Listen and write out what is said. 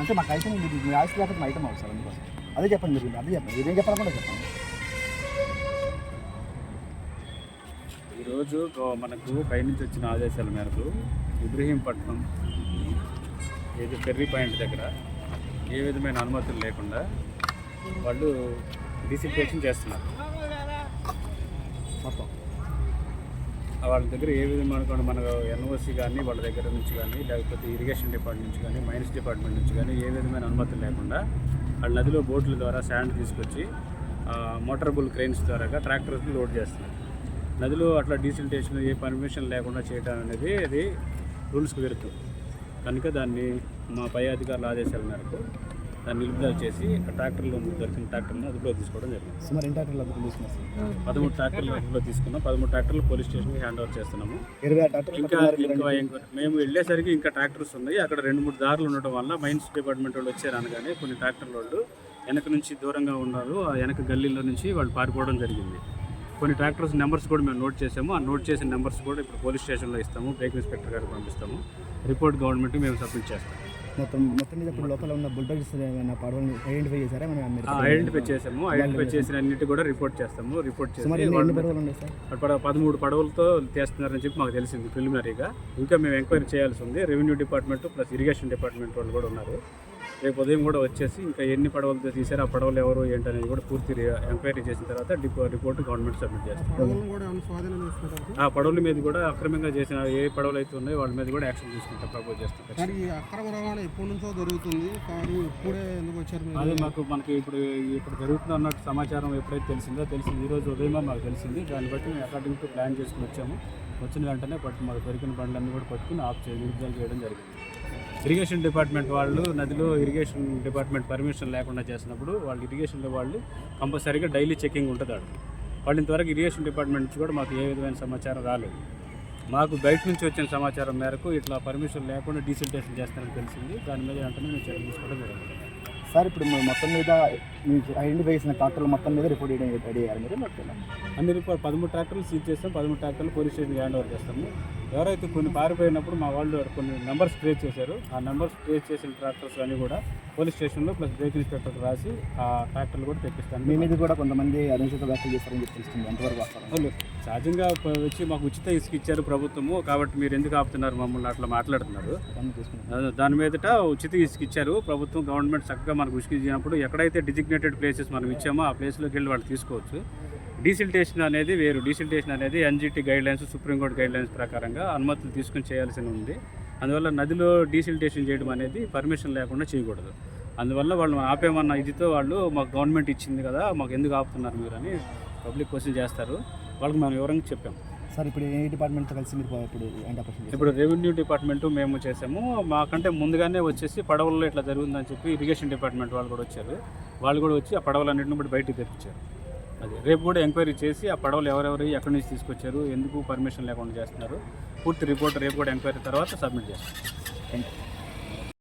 అంటే మాకు ఐటమ్ ఉంది మీ ఆయుష్ లేకపోతే మా ఐటమ్ అవసరం అందుకోసం అదే చెప్పండి మీరు అదే చెప్పండి. మీరేం చెప్పాలనుకుంటే చెప్పండి. ఈరోజు మనకు పైనుంచి వచ్చిన ఆదేశాల మేరకు ఇబ్రహీంపట్నం ఏది పెర్రీ పాయింట్ దగ్గర ఏ విధమైన అనుమతులు లేకుండా వాళ్ళు డిసిప్లేషన్ చేస్తున్నారు. మొత్తం. వాళ్ళ దగ్గర ఏ విధంగా అనుకోండి మన ఎన్ఓసి కానీ వాళ్ళ దగ్గర నుంచి కానీ లేకపోతే ఇరిగేషన్ డిపార్ట్మెంట్ నుంచి కానీ మైన్స్ డిపార్ట్మెంట్ నుంచి కానీ ఏ విధమైన అనుమతులు లేకుండా వాళ్ళ నదిలో బోట్ల ద్వారా శాండ్ తీసుకొచ్చి మోటార్బుల్ క్రెయిన్స్ ద్వారా ట్రాక్టర్స్ లోడ్ చేస్తున్నారు. నదిలో అట్లా డీసిల్టేషన్ ఏ పర్మిషన్ లేకుండా చేయడం అనేది అది రూల్స్కి విరుద్ధం. కనుక దాన్ని మా పై అధికారుల ఆదేశాల మేరకు దాన్ని నిలుపుదల చేసి ఆ ట్రాక్టర్లో దొరికిన ట్రాక్టర్ని అదుపులో తీసుకోవడం జరిగింది. సుమారు ఇంటాక్టర్లు అదుపు తీసుకున్నారు? సార్ పదమూడు ట్రాక్టర్లు అదుపులో తీసుకున్నాం. పదమూడు ట్రాక్టర్లు పోలీస్ స్టేషన్కి హ్యాండ్ ఓవర్ చేస్తున్నాము. ఇరవై ట్రాక్టర్లు ఇంకా ఇంకా మేము వెళ్ళేసరికి ఇంకా ట్రాక్టర్స్ ఉన్నాయి. అక్కడ రెండు మూడు దారులు ఉండటం వల్ల మైన్స్ డిపార్ట్మెంట్ వాళ్ళు వచ్చారు అనగానే కొన్ని ట్రాక్టర్ వాళ్ళు వెనక నుంచి దూరంగా ఉన్నారు. ఆ వెనక గల్లీలో నుంచి వాళ్ళు పారిపోవడం జరిగింది. కొన్ని ట్రాక్టర్స్ నెంబర్స్ కూడా మేము నోట్ చేసాము ఆ నోట్ చేసిన నెంబర్స్ కూడా ఇప్పుడు పోలీస్ స్టేషన్లో ఇస్తాము. బ్రేక్ ఇన్స్పెక్టర్ గారికి పంపిస్తాము. రిపోర్ట్ గవర్నమెంట్కి మేము సబ్మిట్ చేస్తాం మొత్తం మొత్తం మీద ఇప్పుడు లోపల ఉన్న బుల్డోగ్స్ ఏమైనా పడవని ఐడెంటిఫై చేశారా? మనం ఐడెంటిఫై చేసాము ఐడెంటిఫై చేసిన అన్నిటి కూడా రిపోర్ట్ చేస్తాము. రిపోర్ట్ సుమారు చేసి ఎన్ని ఎన్ని వాళ్ళని- పడవలు ఉన్నాయి సార్? అక్కడ పదమూడు పడవలతో తీస్తున్నారని చెప్పి మాకు తెలిసింది ప్రిలిమినరీగా. ఇంకా మేము ఎంక్వైరీ చేయాల్సి ఉంది. Revenue department plus irrigation department వాళ్ళు కూడా ఉన్నారు. రేపు ఉదయం కూడా వచ్చేసి ఇంకా ఎన్ని పడవలతో తీసారో ఆ పడవలు ఎవరు ఏంటనేది కూడా పూర్తి ఎంక్వైరీ చేసిన తర్వాత రిపోర్ట్ గవర్నమెంట్ సబ్మిట్ చేస్తాం పడవలను కూడా ఏమైనా స్వాధీనం చేసుకుంటారు? ఆ పడవల మీద కూడా అక్రమంగా చేసిన ఏ పడవలు అయితే ఉన్నాయో వాళ్ళ మీద కూడా యాక్షన్ తీసుకుంటాం ప్రపోజ్ చేస్తాం మరి ఈ అక్రమ రవాణా ఎప్పటి నుంచో జరుగుతుంది కానీ ఇప్పుడే ఎందుకు వచ్చారు మీరు? అదే మాకు మనకి ఇప్పుడు ఇప్పుడు జరుగుతుంది అన్నట్టు సమాచారం ఎప్పుడైతే తెలిసిందో తెలిసింది ఈ రోజు ఉదయమే మాకు తెలిసింది. దాన్ని బట్టి మేము అకార్డింగ్ టు ప్లాన్ చేసుకుని వచ్చాము. వచ్చిన వెంటనే పట్టు మాకు దొరికిన బండ్లన్నీ కూడా పట్టుకుని ఆఫ్ చేయ విడుదల చేయడం జరిగింది. ఇరిగేషన్ డిపార్ట్మెంట్ వాళ్ళు నదిలో ఇరిగేషన్ డిపార్ట్మెంట్ పర్మిషన్ లేకుండా చేసినప్పుడు వాళ్ళు ఇరిగేషన్లో వాళ్ళు కంపల్సరీగా డైలీ చెకింగ్ ఉంటుంది అక్కడ వాళ్ళు ఇంతవరకు ఇరిగేషన్ డిపార్ట్మెంట్ నుంచి కూడా మాకు ఏ విధమైన సమాచారం రాలేదు. మాకు బయట నుంచి వచ్చిన సమాచారం మేరకు ఇట్లా పర్మిషన్ లేకుండా డీసిల్టేషన్ చేస్తారని తెలిసింది. దాని మీద వెంటనే మేము చర్య తీసుకోవడం జరిగింది. సార్ ఇప్పుడు మొత్తం మీద మీకు ఐడెంటిఫై చేసిన ట్రాక్టర్లు మొత్తం మీద రిపోర్ట్ చేయడం రెడీ అయ్యారు. మీరు? అన్ని రిపోర్ట్ పదమూడు ట్రాక్టర్లు సీజ్ చేస్తాం పదమూడు ట్రాక్టర్లు పోలీస్ స్టేషన్కి హ్యాండ్ ఓవర్ చేస్తాము. ఎవరైతే కొన్ని పారిపోయినప్పుడు మా వాళ్ళు కొన్ని నెంబర్స్ ట్రేస్ చేశారు. ఆ నెంబర్స్ ట్రేస్ చేసిన ట్రాక్టర్స్ అన్ని కూడా పోలీస్ స్టేషన్లో ప్లస్ బ్రేక్ ఇన్స్పెక్టర్కి రాసి ఆ ట్రాక్టర్లు కూడా మీ తెప్పిస్తాను మీద కూడా కొంతమంది అనుచిత వ్యాఖ్యలు చేస్తారని తెలుస్తుంది ఎంతవరకు వస్తారు సహజంగా వచ్చి మాకు ఉచిత ఇసుక ఇచ్చారు ప్రభుత్వము. కాబట్టి మీరు ఎందుకు ఆపుతున్నారు మమ్మల్ని? అట్లా మాట్లాడుతున్నారు. దాని మీదట ఉచిత ఇసుక ఇచ్చారు ప్రభుత్వం. గవర్నమెంట్ చక్కగా మనకు ఉసుక ఇచ్చినప్పుడు ఎక్కడైతే డెసిగ్నేటెడ్ ప్లేసెస్ మనం ఇచ్చామో ఆ ప్లేస్లోకి వెళ్ళి వాళ్ళు తీసుకోవచ్చు. డీసిల్టేషన్ అనేది వేరు. డీసిల్టేషన్ అనేది NGT guidelines Supreme Court guidelines ప్రకారంగా అనుమతులు తీసుకుని చేయాల్సి ఉంది. అందువల్ల నదిలో డీసిల్టేషన్ చేయడం అనేది పర్మిషన్ లేకుండా చేయకూడదు. అందువల్ల వాళ్ళు ఆపేమన్న ఇదితో వాళ్ళు మాకు గవర్నమెంట్ ఇచ్చింది కదా మాకు ఎందుకు ఆపుతున్నారు మీరు అని పబ్లిక్ క్వశ్చన్ చేస్తారు. వాళ్ళకి మనం వివరంగా చెప్పాం. సార్ ఇప్పుడు ఏ డిపార్ట్మెంట్తో కలిసి మీరు ఇప్పుడు చేస్తారు? ఇప్పుడు రెవెన్యూ డిపార్ట్మెంట్ మేము చేసాము మాకంటే ముందుగానే వచ్చేసి పడవల్లో ఇట్లా జరుగుతుందని చెప్పి ఇరిగేషన్ డిపార్ట్మెంట్ వాళ్ళు కూడా వచ్చారు. వాళ్ళు కూడా వచ్చి ఆ పడవలన్నింటిని కూడా బయటికి తెప్పించారు. అది రేపు కూడా ఎంక్వైరీ చేసి ఆ పడవలు ఎవరెవరు ఎక్కడి నుంచి తీసుకొచ్చారు ఎందుకు పర్మిషన్ లేకుండా చేస్తున్నారు పూర్తి రిపోర్ట్ రేపు కూడా ఎంక్వైరీ తర్వాత సబ్మిట్ చేస్తాం. Thank you